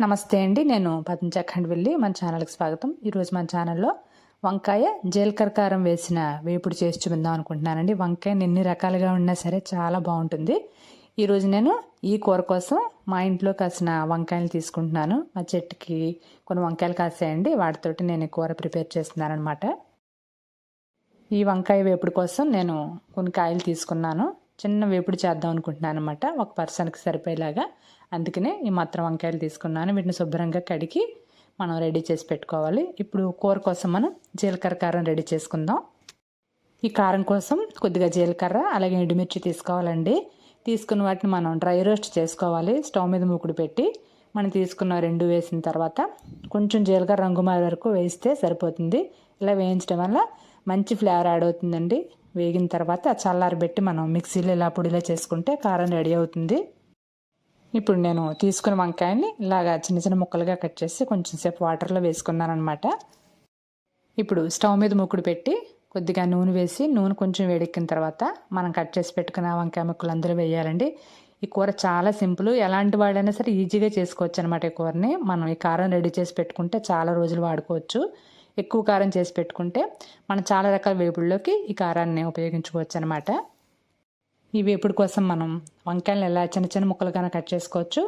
నమస్తే అండి నేను పద్మచఖండ్ వెళ్ళి మన ఛానల్కి స్వాగతం. ఈరోజు మన ఛానల్లో వంకాయ జీలకర్ర కారం వేసిన వేపుడు చేసి చూపిందాం అనుకుంటున్నానండి. వంకాయ ఎన్ని రకాలుగా ఉన్నా సరే చాలా బాగుంటుంది. ఈరోజు నేను ఈ కూర కోసం మా ఇంట్లో కాసిన వంకాయలు తీసుకుంటున్నాను. మా చెట్టుకి కొన్ని వంకాయలు కాసాయండి. వాటితోటి నేను కూర ప్రిపేర్ చేస్తున్నాను అనమాట ఈ వంకాయ వేపుడు కోసం నేను కొన్ని కాయలు తీసుకున్నాను. చిన్న వేపుడు చేద్దాం అనుకుంటున్నాను అనమాట ఒక పర్సన్కి సరిపోయేలాగా. అందుకనే ఈ మాత్రం వంకాయలు తీసుకున్నాను. వీటిని శుభ్రంగా కడిగి మనం రెడీ చేసి పెట్టుకోవాలి. ఇప్పుడు కూర కోసం మనం జీలకర్ర కారం రెడీ చేసుకుందాం. ఈ కారం కోసం కొద్దిగా జీలకర్ర అలాగే ఎండుమిర్చి తీసుకోవాలండి. తీసుకున్న వాటిని మనం డ్రై రోస్ట్ చేసుకోవాలి. స్టవ్ మీద మూకుడు పెట్టి మనం తీసుకున్న రెండు వేసిన తర్వాత కొంచెం జీలకర్ర రంగు మారే వరకు వేస్తే సరిపోతుంది. ఇలా వేయించడం వల్ల మంచి ఫ్లేవర్ యాడ్ అవుతుందండి. వేగిన తర్వాత చల్లారబెట్టి మనం మిక్సీలో ఇలా పొడిలో చేసుకుంటే కారం రెడీ అవుతుంది. ఇప్పుడు నేను తీసుకున్న వంకాయని ఇలాగా చిన్న చిన్న ముక్కలుగా కట్ చేసి కొంచెం సేపు వాటర్లో వేసుకున్నాను అనమాట ఇప్పుడు స్టవ్ మీద ముక్కుడు పెట్టి కొద్దిగా నూనె వేసి నూనె కొంచెం వేడెక్కిన తర్వాత మనం కట్ చేసి పెట్టుకున్న వంకాయ ముక్కలు అందరూ వేయాలండి. ఈ కూర చాలా సింపుల్. ఎలాంటి వాళ్ళైనా సరే ఈజీగా చేసుకోవచ్చు అనమాట ఈ కూరని. మనం ఈ కారం రెడీ చేసి పెట్టుకుంటే చాలా రోజులు వాడుకోవచ్చు. ఎక్కువ కారం చేసి పెట్టుకుంటే మనం చాలా రకాల వేపుల్లోకి ఈ కారాన్ని ఉపయోగించుకోవచ్చు అనమాట ఈ వేపుడు కోసం మనం వంకాయలు ఎలా చిన్న చిన్న ముక్కలుగానే కట్ చేసుకోవచ్చు.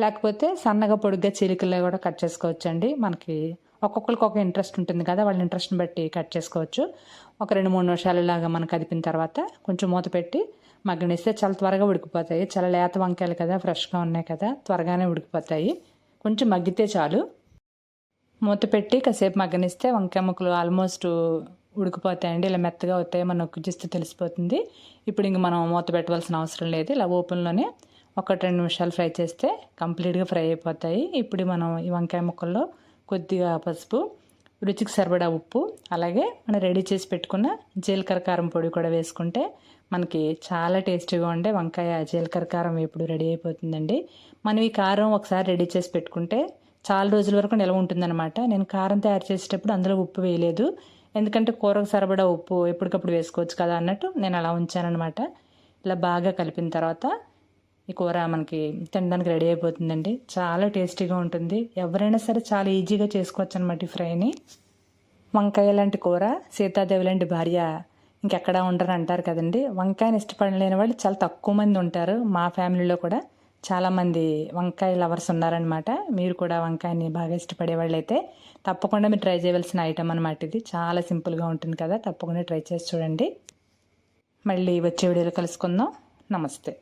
లేకపోతే సన్నగా పొడిగ్గా చీలికల్లో కూడా కట్ చేసుకోవచ్చు అండి మనకి ఒక్కొక్కరికి ఒక ఇంట్రెస్ట్ ఉంటుంది కదా వాళ్ళ ఇంట్రెస్ట్ని బట్టి కట్ చేసుకోవచ్చు. ఒక రెండు మూడు నిమిషాలు ఇలాగా మనం కదిపిన తర్వాత కొంచెం మూత పెట్టి మగ్గనిస్తే చాలా త్వరగా ఉడికిపోతాయి. చాలా లేత వంకాయలు కదా ఫ్రెష్గా ఉన్నాయి కదా త్వరగానే ఉడికిపోతాయి. కొంచెం మగ్గితే చాలు. మూత పెట్టి కాసేపు మగ్గనిస్తే వంకాయ ముక్కలు ఆల్మోస్ట్ ఉడికిపోతాయండి. ఇలా మెత్తగా అవుతాయి మనం నొక్కిస్తే తెలిసిపోతుంది. ఇప్పుడు ఇంక మనం మూత పెట్టవలసిన అవసరం లేదు. ఇలా ఓపెన్లోనే ఒకటి రెండు నిమిషాలు ఫ్రై చేస్తే కంప్లీట్గా ఫ్రై అయిపోతాయి. ఇప్పుడు మనం ఈ వంకాయ ముక్కల్లో కొద్దిగా పసుపు రుచికి సరిపడా ఉప్పు అలాగే మనం రెడీ చేసి పెట్టుకున్న జీలకర్ర కారం పొడి కూడా వేసుకుంటే మనకి చాలా టేస్టీగా ఉండే వంకాయ జీలకర్ర కారం ఇప్పుడు రెడీ అయిపోతుందండి. మనం ఈ కారం ఒకసారి రెడీ చేసి పెట్టుకుంటే చాలా రోజుల వరకు నిల్వ ఉంటుందన్నమాట. నేను కారం తయారు చేసేటప్పుడు అందులో ఉప్పు వేయలేదు. ఎందుకంటే కూరకు సరిపడా ఉప్పు ఎప్పటికప్పుడు వేసుకోవచ్చు కదా అన్నట్టు నేను అలా ఉంచానన్నమాట. ఇలా బాగా కలిపిన తర్వాత ఈ కూర మనకి తినడానికి రెడీ అయిపోతుందండి. చాలా టేస్టీగా ఉంటుంది. ఎవరైనా సరే చాలా ఈజీగా చేసుకోవచ్చు అనమాట ఈ ఫ్రైని. వంకాయ లాంటి కూర సీతాదేవి లాంటి భార్య ఇంకెక్కడా ఉండరు అంటారు కదండి. వంకాయని ఇష్టపడలేని వాళ్ళు చాలా తక్కువ మంది ఉంటారు మా ఫ్యామిలీలో కూడా. చాలామంది వంకాయ లవర్స్ ఉన్నారనమాట మీరు కూడా వంకాయని బాగా ఇష్టపడే వాళ్ళైతే తప్పకుండా మీరు ట్రై చేయవలసిన ఐటమ్ అనమాట ఇది. చాలా సింపుల్గా ఉంటుంది కదా తప్పకుండా ట్రై చేసి చూడండి. మళ్ళీ వచ్చే వీడియోలో కలుసుకుందాం. నమస్తే.